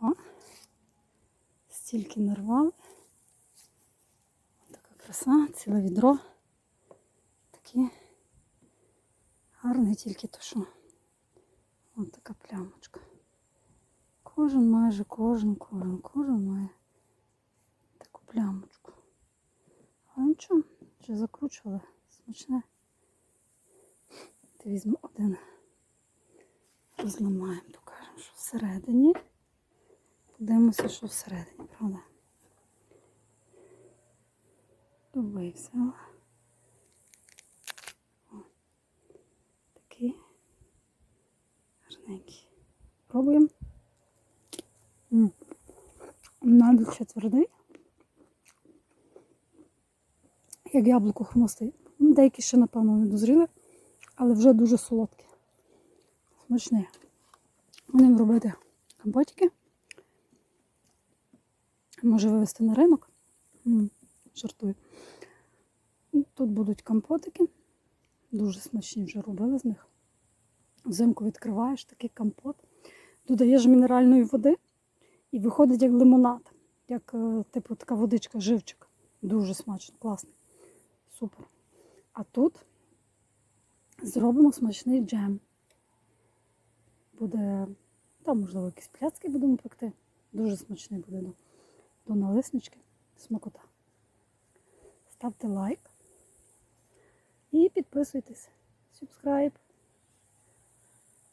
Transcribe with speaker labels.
Speaker 1: О, стільки нарвали. Така краса, ціле відро. Такі гарний тільки то що. Ось така плямочка. Кожен майже, кожен, кожен, кожен має таку плямочку. Але нічого, вже закручували. Смачне. Ти візьму один. Розламаємо, покажемо, що всередині. Подивимося, що всередині, правда? Любий взяла. Такий гарненький. Пробуємо. Навіть ще твердий. Як яблуко хрустить. Ну, Деякі ще, напевно, не дозріли, але вже дуже солодкі. Смачні. Будемо робити компотики. Може вивезти на ринок. Жартую. Тут будуть компотики. Дуже смачні вже робили з них. Взимку відкриваєш такий компот, додаєш мінеральної води і виходить як лимонад, як е, типу така водичка, живчик. Дуже смачно, класно. Супер. А тут зробимо смачний джем. Буде, там, можливо, якісь пляцки будемо пекти. Дуже смачний буде до налиснички. Смакота. Ставте лайк і підписуйтесь. Subscribe.